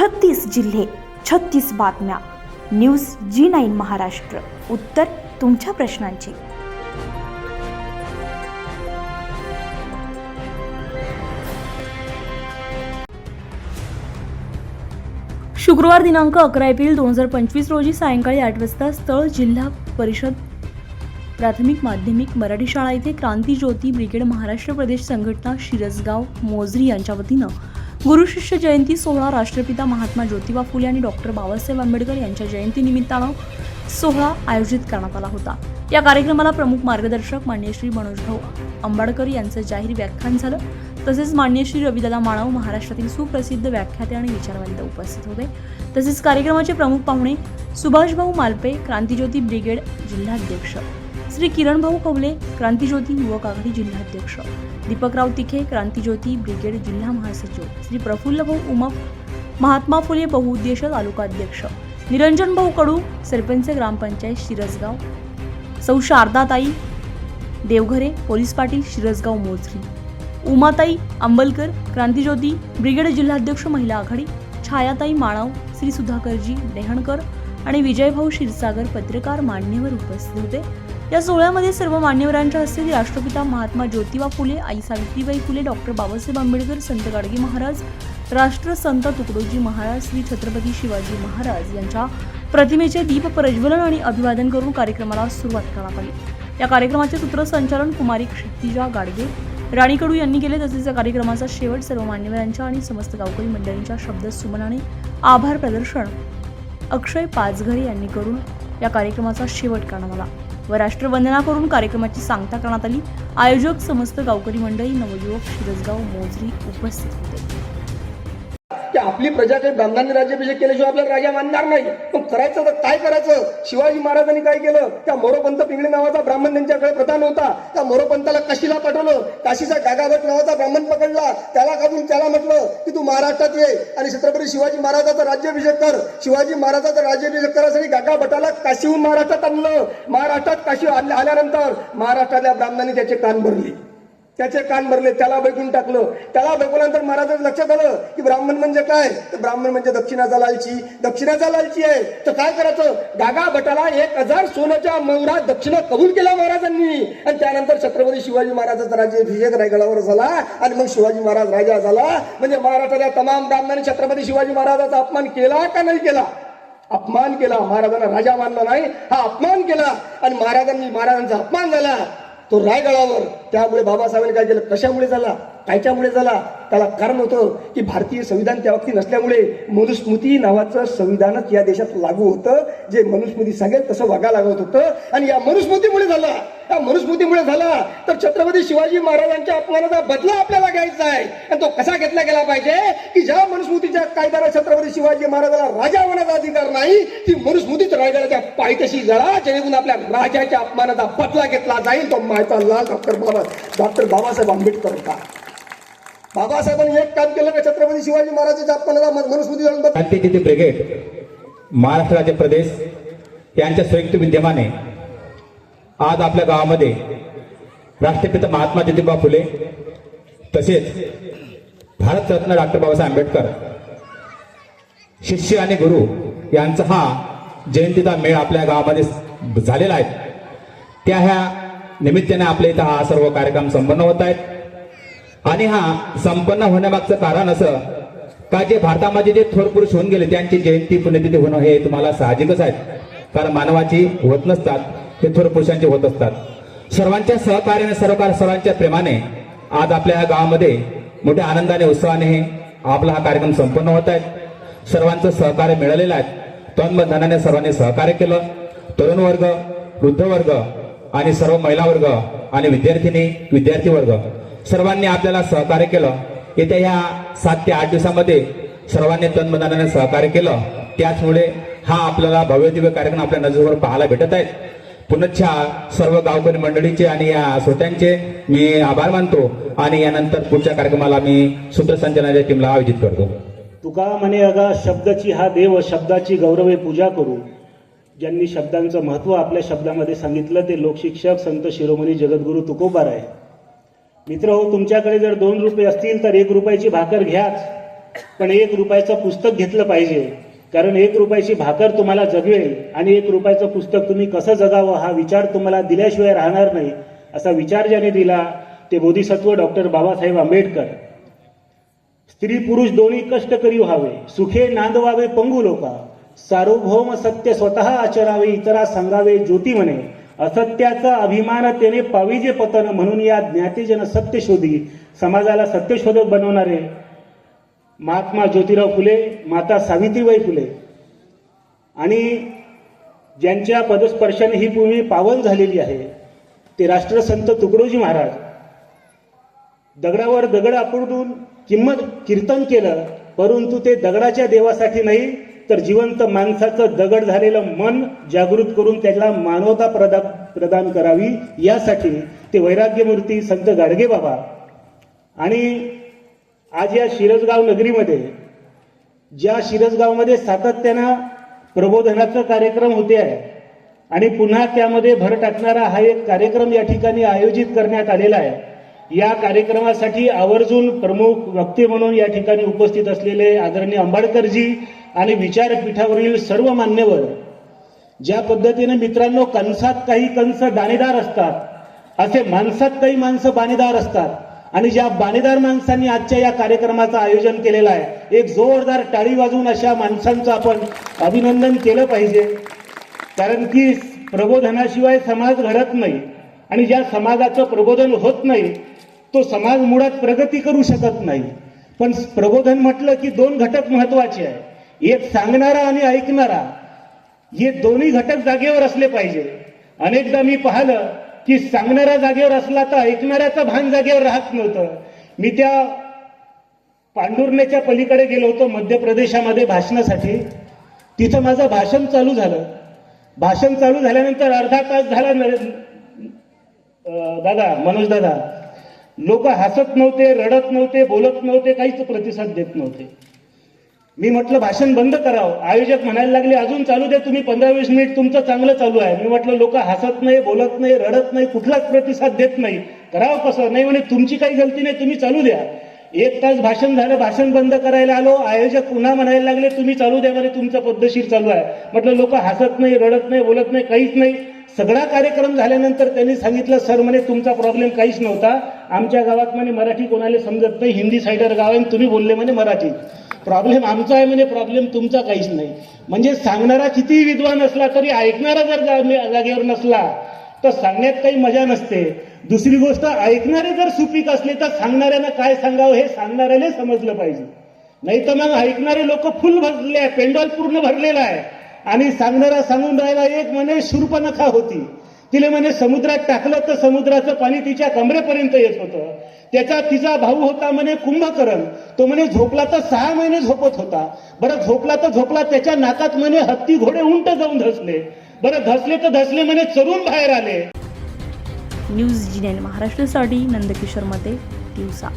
छत्तीस जिल्हे छत्तीस बातम्या. News G nine Maharashtra. उत्तर तुमच्या प्रश्नांची. शुक्रवार दिनांक अकरा एप्रिल दोन हजार पंचवीस रोजी सायंकाळी आठ वाजता स्थळ जिल्हा परिषद प्राथमिक माध्यमिक मराठी शाळा येथे क्रांती ज्योती ब्रिगेड महाराष्ट्र प्रदेश संघटना शिरसगाव मोजरी यांच्या वतीनं गुरुशिष्य जयंती सोहळा राष्ट्रपिता महात्मा ज्योतिबा फुले आणि डॉक्टर बाबासाहेब आंबेडकर यांच्या जयंतीनिमित्तानं सोहळा आयोजित करण्यात आला होता. या कार्यक्रमाला प्रमुख मार्गदर्शक मान्य श्री मनोजभाऊ आंबाडकर यांचं जाहीर व्याख्यान झालं. तसेच मान्य श्री रविदादा माळव महाराष्ट्रातील सुप्रसिद्ध व्याख्याते आणि विचारवंत उपस्थित होते. तसेच कार्यक्रमाचे प्रमुख पाहुणे सुभाषभाऊ मालपे क्रांतिज्योती ब्रिगेड जिल्हाध्यक्ष. श्री किरणभाऊ कवले क्रांतीज्योती युवक आघाडी जिल्हाध्यक्ष दीपकराव तिखे क्रांतीज्योती ब्रिगेड जिल्हा महासचिव. श्री प्रफुल्लभाऊ उमा महात्मा फुले बहुउद्देश तालुकाध्यक्ष निरंजन भाऊ कडू सरपंच ग्रामपंचायत शिरसगाव. सौ शारदाताई देवघरे पोलीस पाटील शिरसगाव मोजरी. उमाताई अंबलकर क्रांतीज्योती ब्रिगेड जिल्हाध्यक्ष महिला आघाडी. छायाताई माळाव श्री सुधाकरजी डेहणकर आणि विजयभाऊ क्षीरसागर पत्रकार मान्यवर उपस्थित होते. या सोहळ्यामध्ये सर्व मान्यवरांच्या हस्ते राष्ट्रपिता महात्मा ज्योतिबा फुले आई सावित्रीबाई फुले डॉक्टर बाबासाहेब आंबेडकर संत गाडगे महाराज राष्ट्रसंत तुकडोजी महाराज श्री छत्रपती शिवाजी महाराज यांच्या प्रतिमेचे दीप प्रज्वलन आणि अभिवादन करून कार्यक्रमाला सुरुवात करण्यात आली. या कार्यक्रमाचे सूत्रसंचालन कुमारी क्षितिजा गाडगे राणीकडू यांनी केले तसेच या कार्यक्रमाचा शेवट सर्व मान्यवरांच्या आणि समस्त गावकरी मंडळींच्या शब्द सुमनाने आभार प्रदर्शन अक्षय पाचघरे यांनी करून या कार्यक्रमाचा शेवट करण्यात आला. व राष्ट्रवंदना करून कार्यक्रमाची सांगता करण्यात आली. आयोजक समस्त गावकरी मंडळी नवयुवक शिरसगाव मोजरी उपस्थित होते. आपली प्रजा काही ब्राह्मणांनी राज्याभिषेक केल्याशिवाय आपल्याला राजा मानणार नाही. पण करायचं तर काय करायचं? शिवाजी महाराजांनी काय केलं? त्या मोरोपंत पिंगळे नावाचा ब्राह्मण त्यांच्याकडे प्रधान होता. त्या मोरोपंताला काशीला पाठवलं. काशीचा गागाभट नावाचा ब्राह्मण पकडला. त्याला काढून त्याला म्हटलं की तू महाराष्ट्रात ये आणि छत्रपती शिवाजी महाराजाचा राज्याभिषेक कर. शिवाजी महाराजाचा राज्याभिषेक करायसाठी गागाभटाला काशीहून महाराष्ट्रात आणलं. महाराष्ट्रात काशी आल्यानंतर महाराष्ट्रातल्या ब्राह्मणांनी त्याचे कान भरले. त्याचे कान भरले त्याला बैकून टाकलं. त्याला बैकल्यानंतर महाराजांना लक्षात आलं की ब्राह्मण म्हणजे काय? तर ब्राह्मण म्हणजे दक्षिणाचा लालची दक्षिणाचा लालची आहे. तर काय करायचं? गागा भटाला एक हजार सोन्याच्या मौरा दक्षिणा कबूल केला महाराजांनी. आणि त्यानंतर छत्रपती शिवाजी महाराजाचा राज्याभिषेक रायगडावर झाला. आणि मग शिवाजी महाराज राजा झाला. म्हणजे महाराष्ट्राच्या तमाम ब्राह्मणांनी छत्रपती शिवाजी महाराजांचा अपमान केला का नाही केला? अपमान केला. महाराजांना राजा मानला नाही. हा अपमान केला. आणि महाराजांनी महाराजांचा अपमान झाला. तो रायगडावर. त्यामुळे बाबासाहेबांनी काय केलं? कशामुळे झाला? कायच्यामुळे झाला? त्याला कारण होतं की भारतीय संविधान त्या बाबतीत नसल्यामुळे मनुस्मृती नावाचं संविधानच या देशात लागू होतं. जे मनुस्मृती सांगेल तसं वागा लागत होतं. आणि या मनुस्मृतीमुळे झाला. त्या मनुस्मृतीमुळे झाला तर छत्रपती शिवाजी महाराजांच्या अपमानाचा बदला आपल्याला घ्यायचा आहे. आणि तो कसा घेतला गेला पाहिजे? की ज्या मनुस्मृतीच्या कायद्याला छत्रपती शिवाजी महाराजाला राजा होण्याचा अधिकार नाही ती मनुस्मृतीच रायगडाच्या पायथ्याशी जळा जेणेकरून आपल्या राजाच्या अपमानाचा बदला घेतला जाईल तो मायचा लाल डॉक्टर बाबा डॉक्टर बाबासाहेब आंबेडकर होता. बाबासाहेबांनी एक काम केलं का छत्रपती शिवाजी महाराजांच्या अपमानाला मनुस्मृती जाळून ब्रिगेड महाराष्ट्र राज्य प्रदेश यांच्या संयुक्त विद्यमाने आज आपल्या गावामध्ये राष्ट्रपिता महात्मा ज्योतिबा फुले तसेच भारतरत्न डॉक्टर बाबासाहेब आंबेडकर शिष्य आणि गुरु यांचा हा जयंतीचा मेळ आपल्या गावामध्ये झालेला आहे. त्या ह्या निमित्ताने आपल्या इथं हा सर्व कार्यक्रम संपन्न होत आहेत. आणि हा संपन्न होण्यामागचं कारण असं का जे भारतामध्ये जे थोर पुरुष होऊन गेले त्यांची जयंती पुण्यतिथी होणं हे तुम्हाला साहजिकच आहे. कारण मानवाची होत नसतात. हे थोर पुरुषांचे होत असतात. सर्वांच्या सहकार्याने सर्वकार सर्वांच्या प्रेमाने आज आपल्या या गावामध्ये मोठ्या आनंदाने उत्साहाने हे आपला हा कार्यक्रम संपन्न होत आहे. सर्वांचं सहकार्य मिळालेलं आहे. तनबंधनाने सर्वांनी सहकार्य केलं. तरुण वर्ग वृद्ध वर्ग आणि सर्व महिला वर्ग आणि विद्यार्थिनी विद्यार्थी वर्ग सर्वांनी आपल्याला सहकार्य केलं. येत्या ह्या सात ते आठ दिवसामध्ये सर्वांनी तनबंधनाने सहकार्य केलं. त्याचमुळे हा आपल्याला भव्य दिव्य कार्यक्रम आपल्या नजरेवर पाहायला भेटत आहेत पुनच्छा सर्व गावकरी मंडळीचे आणि या श्रोत्यांचे मी आभार मानतो आणि यानंतर पुढच्या कार्यक्रमाला मी सूत्रसंचलनाच्या टीमला आयोजित करतो. तुका म्हणे अगा शब्दाची हा देव शब्दाची गौरवे पूजा करू. ज्यांनी शब्दांचं महत्त्व आपल्या शब्दामध्ये सांगितलं ते लोकशिक्षक संत शिरोमणी जगद्गुरू तुकोबार आहे. मित्र हो तुमच्याकडे जर दोन रुपये असतील तर एक रुपयाची भाकर घ्याच. पण एक रुपयाचं पुस्तक घेतलं पाहिजे. कारण एक रुपयाची भाकर तुम्हाला जगवेल आणि एक रुपयाचं पुस्तक तुम्ही कसं जगावं हा विचार तुम्हाला दिल्याशिवाय राहणार नाही असा विचार ज्याने दिला ते बोधिसत्व डॉक्टर बाबासाहेब आंबेडकर. स्त्री पुरुष दोन्ही कष्ट करी व्हावे सुखे नांदवावे पंगू लोका. सार्वभौम सत्य स्वतः आचरावे इतरा सांगावे ज्योती म्हणे. असत्याचा अभिमान त्याने पाविजे पतन म्हणून या ज्ञातीजन सत्य शोधी समाजाला सत्यशोधक बनवणारे महात्मा ज्योतिराव फुले माता सावित्रीबाई फुले. आणि ज्यांच्या पदस्पर्शाने ही भूमी पावन झालेली आहे ते राष्ट्रसंत तुकडोजी महाराज. दगडावर दगड आपडून किंमत कीर्तन केलं परंतु ते दगडाच्या देवासाठी नाही तर जिवंत माणसाचं दगड झालेलं मन जागृत करून त्याला मानवता प्रदा प्रदान करावी यासाठी ते वैराग्यमूर्ती संत गाडगे बाबा आणि आज या शिरसगाव नगरीमध्ये ज्या शिरसगावमध्ये सातत्यानं प्रबोधनाचा कार्यक्रम होते आहे आणि पुन्हा त्यामध्ये भर टाकणारा हा एक कार्यक्रम या ठिकाणी आयोजित करण्यात आलेला आहे या कार्यक्रमासाठी आवर्जून प्रमुख वक्ते म्हणून या ठिकाणी उपस्थित असलेले आदरणीय आंबाडकरजी आणि विचारपीठावरील सर्व मान्यवर ज्या पद्धतीने मित्रांनो कंसात काही कंस दाणेदार असतात असे माणसात काही माणसं बाणेदार असतात आणि ज्या बाणेदार माणसांनी आजच्या या कार्यक्रमाचं आयोजन केलेलं आहे एक जोरदार टाळी वाजवून अशा माणसांचं आपण अभिनंदन केलं पाहिजे. कारण की प्रबोधनाशिवाय समाज घडत नाही आणि ज्या समाजाचं प्रबोधन होत नाही तो समाज मुळात प्रगती करू शकत नाही. पण प्रबोधन म्हटलं की दोन घटक महत्त्वाचे आहे. एक सांगणारा आणि ऐकणारा. हे दोन्ही घटक जागेवर असले पाहिजे. अनेकदा मी पाहिलं की सांगणारा जागेवर असला तर ऐकणाऱ्याचं भान जागेवर राहत नव्हतं. मी त्या पांडुर्ण्याच्या पलीकडे गेलो होतो मध्य प्रदेशामध्ये भाषणासाठी. तिथं माझं भाषण चालू झालं. भाषण चालू झाल्यानंतर अर्धा तास झाला न- दादा मनोज दादा. लोक हसत नव्हते रडत नव्हते बोलत नव्हते काहीच प्रतिसाद देत नव्हते. मी म्हटलं भाषण बंद करावं. आयोजक म्हणायला लागले अजून चालू द्या तुम्ही पंधरा वीस मिनिट तुमचं चांगलं चालू आहे. मी म्हटलं लोक हसत नाही बोलत नाही रडत नाही कुठलाच प्रतिसाद देत नाही. करावं कसं? नाही म्हणे तुमची काही गलती नाही तुम्ही चालू द्या. एक तास भाषण झालं भाषण बंद करायला आलो. आयोजक पुन्हा म्हणायला लागले तुम्ही चालू द्या म्हणे तुमचं पद्धतशीर चालू आहे. म्हटलं लोक हसत नाही रडत नाही बोलत नाही काहीच नाही. सगळा कार्यक्रम झाल्यानंतर त्यांनी सांगितलं सर म्हणे तुमचा प्रॉब्लेम काहीच नव्हता. आमच्या गावात म्हणे मराठी कोणाला समजत नाही हिंदी साईडर गाव आहे आणि तुम्ही बोलले म्हणे मराठी. प्रॉब्लेम आमचा आहे म्हणजे प्रॉब्लेम तुमचा काहीच नाही. म्हणजे सांगणारा कितीही विद्वान असला तरी ऐकणारा जर जागेवर नसला तर सांगण्यात काही मजा नसते. दुसरी गोष्ट ऐकणारे जर सुपीक असले तर सांगणाऱ्यांना काय सांगावं हे सांगणाऱ्याला समजलं पाहिजे. नाही तर मग ऐकणारे लोक फुल भरले आहे पेंडॉल पूर्ण भरलेला आहे. आणि सांगणारा सांगून राहिला एक म्हणे शूर्पनखा होती. तिला म्हणे समुद्रात टाकलं तर समुद्राचं पाणी तिच्या कमरेपर्यंत येत होतं. त्याचा तिचा भाऊ होता म्हणे कुंभकरण. तो म्हणे झोपला तर सहा महिने झोपत होता. बरं झोपला तर झोपला त्याच्या नाकात म्हणे हत्ती घोडे उंट जाऊन धसले. बरं धसले तर धसले म्हणे चरून बाहेर आले. न्यूज जी महाराष्ट्रासाठी नंदकिशोर मते दिवसा.